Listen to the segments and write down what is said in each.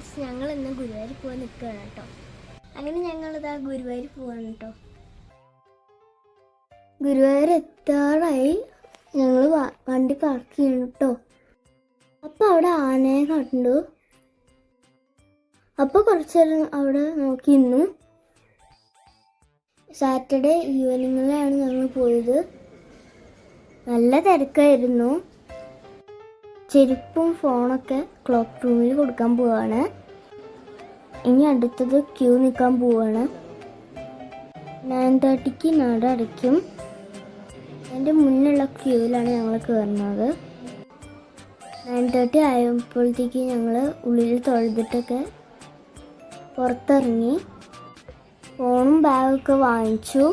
Friends ഞങ്ങൾ ഇന്ന് ഗുരുവായൂർ പോകാൻ നിൽക്കുകയാണ് കേട്ടോ. അങ്ങനെ ഞങ്ങൾ ഇതാ ഗുരുവായൂർ പോവാണ് കേട്ടോ. ഗുരുവായൂർ എത്താറായി. ഞങ്ങൾ വണ്ടി പാർക്ക് ചെയ്യണം കേട്ടോ. അപ്പം അവിടെ ആനയെ കണ്ടു. അപ്പോൾ കുറച്ച് നേരം അവിടെ ഇന്നു സാറ്റർഡേ ഈവനിങ്ങിലാണ് ഞങ്ങൾ പോയത്. നല്ല തിരക്കായിരുന്നു. ചെരുപ്പും ഫോണൊക്കെ ക്ലോക്ക് റൂമിൽ കൊടുക്കാൻ പോവാണ്. ഇനി അടുത്തത് ക്യൂ നിൽക്കാൻ പോവാണ്. നയൻ തേർട്ടിക്ക് നട അടയ്ക്കും. എന്റെ മുന്നിലുള്ള ക്യൂവിലാണ് ഞങ്ങൾ കയറുന്നത് നയൻ തേർട്ടി ആയപ്പോഴത്തേക്ക് ഞങ്ങൾ ഉള്ളിൽ തൊഴുതിട്ടൊക്കെ പുറത്തിറങ്ങി ഫോണും ബാഗൊക്കെ വാങ്ങിച്ചു.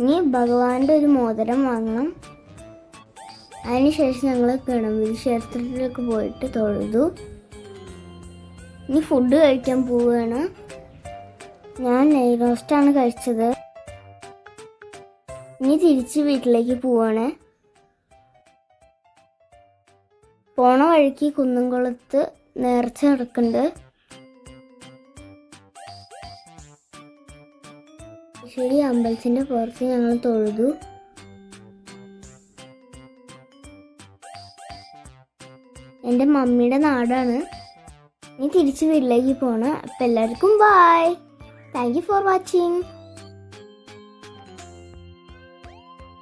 ഇനി ഭഗവാന്റെ ഒരു മോതിരം വാങ്ങണം. അതിനുശേഷം ഞങ്ങൾ ഗണപതി ക്ഷേത്രത്തിലേക്ക് പോയിട്ട് തൊഴുതു. ഇനി ഫുഡ് കഴിക്കാൻ പോവുകയാണ്. ഞാൻ നെയ് റോസ്റ്റാണ് കഴിച്ചത്. ഇനി തിരിച്ച് വീട്ടിലേക്ക് പോവാണ്. പോണ വഴിക്ക് കുന്നംകുളത്ത് നേർച്ച നടക്കുന്നുണ്ട്. ശരി അമ്പലത്തിന്റെ പുറത്ത് ഞങ്ങൾ തൊഴുതു. എന്റെ മമ്മിയുടെ നാടാണ്. നീ തിരിച്ചു വീട്ടിലേക്ക് പോകണം അപ്പം എല്ലാവർക്കും bye thank you for watching